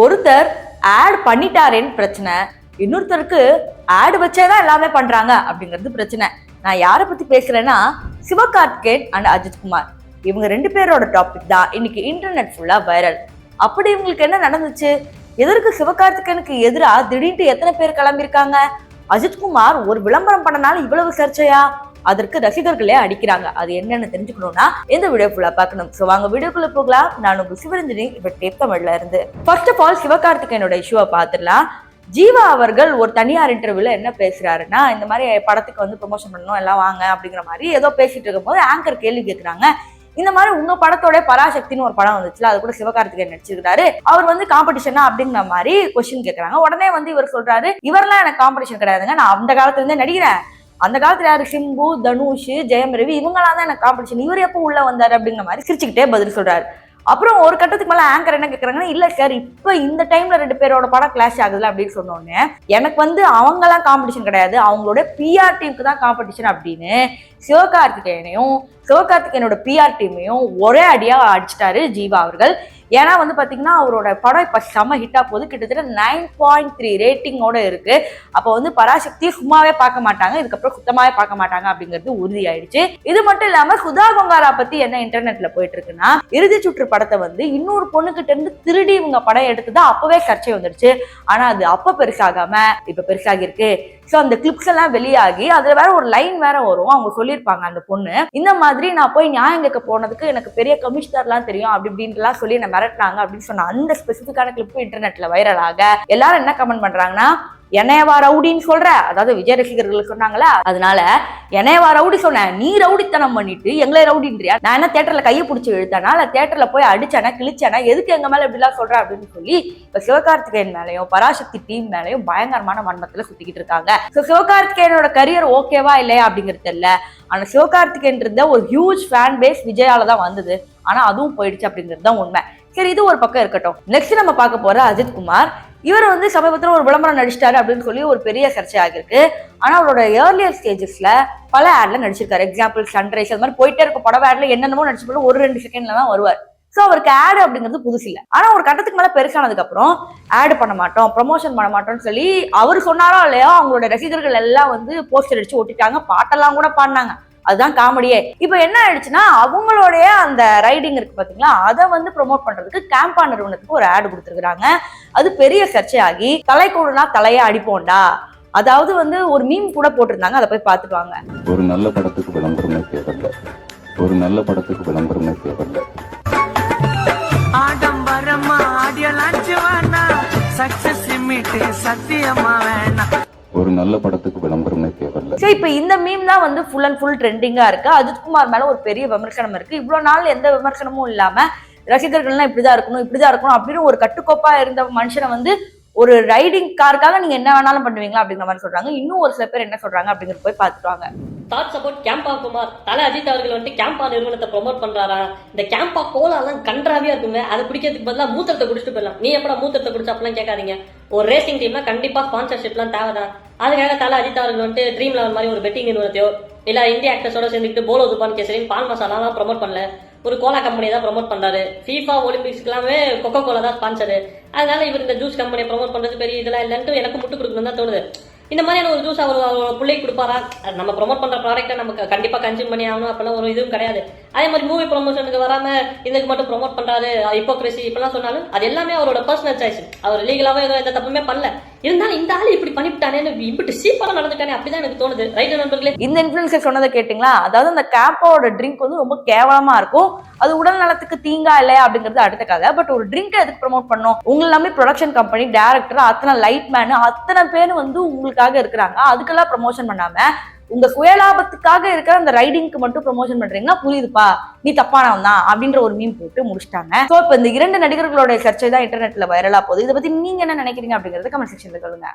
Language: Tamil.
ஒருத்தர் ஆட் பண்ணிட்டாரேன்னு பிரச்சனை இன்னொருத்தருக்கு ஆடு வச்சேதான் எல்லாமே பண்றாங்க அப்படிங்கிறது பிரச்சனை. நான் யாரை பத்தி பேசுறேன்னா சிவகார்த்திகேயன் அண்ட் அஜித்குமார். இவங்க ரெண்டு பேரோட டாபிக் தான். இன்னைக்கு இன்டர்நெட் ஃபுல்லா வைரல் அப்படி இவங்களுக்கு என்ன நடந்துச்சு? எதற்கு சிவகார்த்திகேயனுக்கு எதிராக திடீர்னு எத்தனை பேர் கிளம்பியிருக்காங்க? அஜித்குமார் ஒரு விளம்பரம் பண்ணனால இவ்வளவு சர்ச்சையா? அதற்கு ரசிகர்களே அடிக்கிறாங்க. அது என்னன்னு தெரிஞ்சுக்கணும்னா இந்த வீடியோ ஃபுல்லா பார்க்கணும். ஸோ வாங்க வீடியோக்குள்ள போகலாம். நான் உங்க சிவரஞ்சனி இப்ப டேப் தமிழ்ல இருந்து. ஃபர்ஸ்ட் ஆஃப் ஆல் சிவகார்த்திகேயனோட இஷ்யூவை பார்த்துடலாம். ஜீவா அவர்கள் ஒரு தனியார் இன்டர்வியூல என்ன பேசுறாருன்னா இந்த மாதிரி படத்துக்கு வந்து ப்ரொமோஷன் பண்ணணும் எல்லாம் வாங்க அப்படிங்கிற மாதிரி ஏதோ பேசிட்டு இருக்கும்போது ஆங்கர் கேள்வி கேட்குறாங்க இந்த மாதிரி உங்க படத்தோட பராசக்தின்னு ஒரு படம் வந்துச்சுல அது கூட சிவகார்த்திகேயன் நடிச்சிருக்காரு அவர் வந்து காம்படிஷனா அப்படிங்கிற மாதிரி கொஸ்டின் கேட்கறாங்க உடனே வந்து இவர் சொல்றாரு இவரெல்லாம் எனக்கு காம்படிஷன் கிடையாதுங்க. நான் அந்த காலத்துல இருந்தே நடிக்கிறேன். அந்த காலத்துல யாரு? சிம்பு தனுஷ் ஜெயம் ரவி இவங்களாம் தான் எனக்கு காம்படிஷன் இவர் எப்போ உள்ள வந்தாரு அப்படிங்கிற மாதிரி சிரிச்சுக்கிட்டே பதில் சொல்றாரு. அப்புறம் ஒரு கட்டத்துக்கு மேல ஆங்கர் என்ன கேக்குறாங்கன்னா இல்ல சார் இப்ப இந்த டைம்ல ரெண்டு பேரோட படம் கிளாஷ் ஆகுதுல அப்படின்னு சொன்னோடனே எனக்கு வந்து அவங்கெல்லாம் காம்படிஷன் கிடையாது. அவங்களோட பிஆர் டீமுக்கு தான் காம்படிஷன் அப்படின்னு சிவகார்த்திகேயனையும் சிவகார்த்திகேயனோட பிஆர் டீமையும் ஒரே அடியா அடிச்சிட்டாரு ஜீவா அவர்கள். ஏன்னா வந்து பார்த்தீங்கன்னா அவரோட படம் இப்போ செம ஹிட்டாக போகுது. கிட்டத்தட்ட நைன் பாயிண்ட் த்ரீ ரேட்டிங்கோட இருக்கு. அப்போ வந்து பராசக்தி சும்மாவே பார்க்க மாட்டாங்க. இதுக்கப்புறம் சுத்தமாகவே பார்க்க மாட்டாங்க அப்படிங்கிறது உறுதி ஆயிடுச்சு இது மட்டும் இல்லாம சுதா கொங்காரா பத்தி என்ன இன்டர்நெட்ல போயிட்டு இருக்குன்னா இறுதி சுற்று படத்தை வந்து இன்னொரு பொண்ணுகிட்ட இருந்து திருடி இவங்க படம் எடுத்து தான் அப்போவே சர்ச்சை வந்துடுச்சு. ஆனா அது அப்போ பெருசாகாம இப்போ பெருசாகி இருக்கு ஸோ அந்த கிளிப்ஸ் எல்லாம் வெளியாகி அதுல வேற ஒரு லைன் வேற வரும். அவங்க சொல்லியிருப்பாங்க அந்த பொண்ணு இந்த மாதிரி நான் போய் நியாயம் கேட்க போனதுக்கு எனக்கு பெரிய கமிஷனர்லாம் தெரியும் அப்படி இப்படின்லாம் சொல்லி நம்ம மிரட்டினாங்க அப்படின்னு சொன்ன அந்த ஸ்பெசிஃபிக்கான கிளிப் இன்டர்நெட்ல வைரல் ஆக எல்லாரும் என்ன கமெண்ட் பண்றாங்கன்னா என்னையவா ரவுடின்னு சொல்ற? அதாவது விஜய் ரசிகர்கள் சொன்னாங்களா அதனால என்னையவா ரவுடி சொன்னேன் நீ ரவுடித்தனம் பண்ணிட்டு எங்களை ரவுடின்றியா? நான் என்ன தேட்டர்ல கையை பிடிச்சி இழுத்தேனா? இல்ல தேட்டர்ல போய் அடிச்சேனா கிழிச்சேனா? எதுக்கு எங்க மேல இப்படிலாம் சொல்ற? அப்படின்னு சொல்லி இப்ப சிவகார்த்திகேயன் மேலையும் பராசக்தி டீம் மேலையும் பயங்கரமான மன்மத்துல சுத்திக்கிட்டு இருக்காங்க. ஸோ சிவகார்த்திகேயனோட கரியர் ஓகேவா இல்லையா அப்படிங்கிறது தெரியல. ஆனா சிவகார்த்திகேயன் இருந்த ஒரு ஹியூஜ் ஃபேன் பேஸ் விஜயால தான் வந்தது. ஆனா அதுவும் போயிடுச்சு அப்படிங்கிறது தான் உண்மை. சரி இது ஒரு பக்கம் இருக்கட்டும். நெக்ஸ்ட் நம்ம பார்க்க போற அஜித் குமார். இவர் வந்து சமீபத்தில் ஒரு விளம்பரம் நடிச்சிட்டாரு அப்படின்னு சொல்லி ஒரு பெரிய சர்ச்சை ஆகிருக்கு ஆனா அவரோட ஏர்லியர் ஸ்டேஜஸ்ல பல ஆட்ல நடிச்சிருக்காரு. எக்ஸாம்பிள் சன்ரைஸ் அது மாதிரி போயிட்டே இருக்க படம் ஆட்ல என்னென்னமோ நடிச்சு ஒரு ரெண்டு செகண்ட்ல தான் வருவார். ஸோ அவருக்கு ஆடு அப்படிங்கிறது புதுசு இல்லை. ஆனா ஒரு கட்டத்துக்கு மேல பெருசானதுக்கு அப்புறம் ஆடு பண்ண மாட்டோம் ப்ரொமோஷன் பண்ண மாட்டோம்னு சொல்லி அவர் சொன்னாரோ இல்லையோ அவங்களோட ரசிகர்கள் எல்லாம் வந்து போஸ்டர் அடிச்சு ஒட்டிட்டாங்க. பாட்டெல்லாம் கூட பாடினாங்க. அதுதான் காமெடியே இப்போ என்ன ஆயிடுச்சுன்னா அவங்களுடைய அந்த ரைடிங் இருக்கு பாத்தீங்களா அதை வந்து ப்ரோமோட் பண்றதுக்கு கேம்பா நிறுவனத்துக்கு ஒரு ஆடு கொடுத்துருக்காங்க அது பெரிய சர்ச்சையாகி தலை கூடுனா தலையை அடிப்போம்டா. அதாவது வந்து ஒரு மீம் கூட போட்டிருந்தாங்க அதை போய் பார்த்துட்டு ஒரு நல்ல படத்துக்கு விளம்பரமே தேவையில்ல. ஒரு நல்ல படத்துக்கு விளம்பரமே தேவையில்ல. ஆடம்பரமா ஆடியலாச்சு வேணா சக்சஸ் சத்தியமா வேணாம். ஒரு நல்ல படத்துக்கு விளம்பரமே தேவையில்ல. சரி இப்போ இந்த மீம் தான் வந்து ஃபுல் அண்ட் ஃபுல் ட்ரெண்டிங்கா இருக்கு. அஜித்குமார் மேல ஒரு பெரிய விமர்சனம் இருக்கு. இவ்வளவு நாள் எந்த விமர்சனமும் இல்லாம ரசிகர்கள்லாம் இப்படிதான் இருக்கணும் இப்படிதான் இருக்கணும் அப்படின்னு ஒரு கட்டுக்கோப்பா இருந்த மனுஷனை வந்து ஒரு ரைடிங் காருக்காக நீங்க என்ன வேணாலும் பண்ணுவீங்களா அப்படிங்கிற மாதிரி சொல்றாங்க. இன்னும் ஒரு சில பேர் என்ன சொல்றாங்க அப்படிங்கிறது போய் பார்த்துட்டு வாங்க thought support CAMPA Kumar. Thala Ajith அவர்கள் வந்துட்டு கேம்பா நிறுவனத்தை ப்ரோமோட் பண்றாரா? இந்த கேம்பா கோலாலாம் கன்றாவியா இருக்குங்க அது குடிக்கிறதுக்கு பதிலா மூத்தத்தை குடிச்சிட்டு போயிடலாம். நீ எப்படா மூத்தத்தை குடிச்சா அப்படிலாம் கேட்காதீங்க. ஒரு ரேசிங் டீம்னா கண்டிப்பா ஸ்பான்சர்ஷிப்லாம் தேவைதான். அதுக்காக தல அஜித் அவர்கள் வந்துட்டு ட்ரீம் லெவல் மாதிரி ஒரு பெட்டிங் நிறுவனத்தையோ இல்ல இந்திய ஆக்டர்ஸோட சேர்ந்துக்கிட்டு போலோ துபான் கேசரின் பால் மசாலாலாம் ப்ரொமோட் பண்ணல. ஒரு கோலா கம்பெனி தான் ப்ரொமோட் பண்றாரு. ஃபீஃபா ஒலிம்பிக்ஸ்க்குலாமே கொக்கோ கோலா தான் ஸ்பான்சரு அதனால இவர் இந்த ஜூஸ் கம்பெனியை ப்ரொமோட் பண்றது பெரிய இதெல்லாம் இல்லைன்ட்டு எனக்கு முட்டு கொடுக்கணும் தான் தோணுது. இந்த மாதிரியான ஒரு ஜூஸ் அவர் பிள்ளைக்கு கொடுப்பாரா? நம்ம ப்ரொமோட் பண்ற ப்ராடக்ட்டை நமக்கு கண்டிப்பா கன்சியூம் பண்ணி ஆகணும். அப்பெல்லாம் ஒரு இதுவும் கிடையாது. அதே மாதிரி மூவி ப்ரொமோஷனுக்கு வராம இதுக்கு மட்டும் ப்ரோமோட் பண்றாரு ஹிப்போக்ரஸி இப்பெல்லாம் சொன்னாலும் அது எல்லாமே அவரோட பர்சனல் சாய்ஸ் அவர் லீகலாவே எதுவும் எந்த தப்புமே பண்ணல. இருந்தாலும் இந்த ஆள் இப்படி பண்ணிவிட்டானே இப்படி சீப்பாக நடந்துட்டானே அப்படிதான் எனக்கு தோணுது. ரைட் நண்பர்களே? இந்த இன்ஃபுளுசர் சொன்னதை கேட்டிங்களா? அதாவது அந்த கேம்போட ட்ரிங்க் வந்து ரொம்ப கேவலமா இருக்கும். அது உடல் நலத்துக்கு தீங்கா இல்லையா அப்படிங்கிறது அடுத்த கதை. பட் ஒரு ட்ரிங்க் எதுக்கு ப்ரோமோட் பண்ணோம் உங்களை நம்பி ப்ரொடக்ஷன் கம்பெனி டேரக்டர் அத்தனை லைட் மேனு அத்தனை பேர் வந்து உங்களுக்கு உங்களுக்காக இருக்கிறாங்க. அதுக்கெல்லாம் ப்ரமோஷன் பண்ணாம உங்க சுயலாபத்துக்காக இருக்கிற அந்த ரைடிங்க்கு மட்டும் ப்ரமோஷன் பண்றீங்கன்னா புரியுதுப்பா. நீ தப்பானவன் தான் அப்படின்ற ஒரு மீன் போட்டு முடிச்சிட்டாங்க. ஸோ இப்போ இந்த இரண்டு நடிகர்களோட சர்ச்சை தான் இன்டர்நெட்ல வைரலா போகுது. இதை பத்தி நீங்க என்ன நினைக்கிறீங்க அப்படிங்கறத கமெண்ட் செக்ஷன்ல சொல்லுங்க.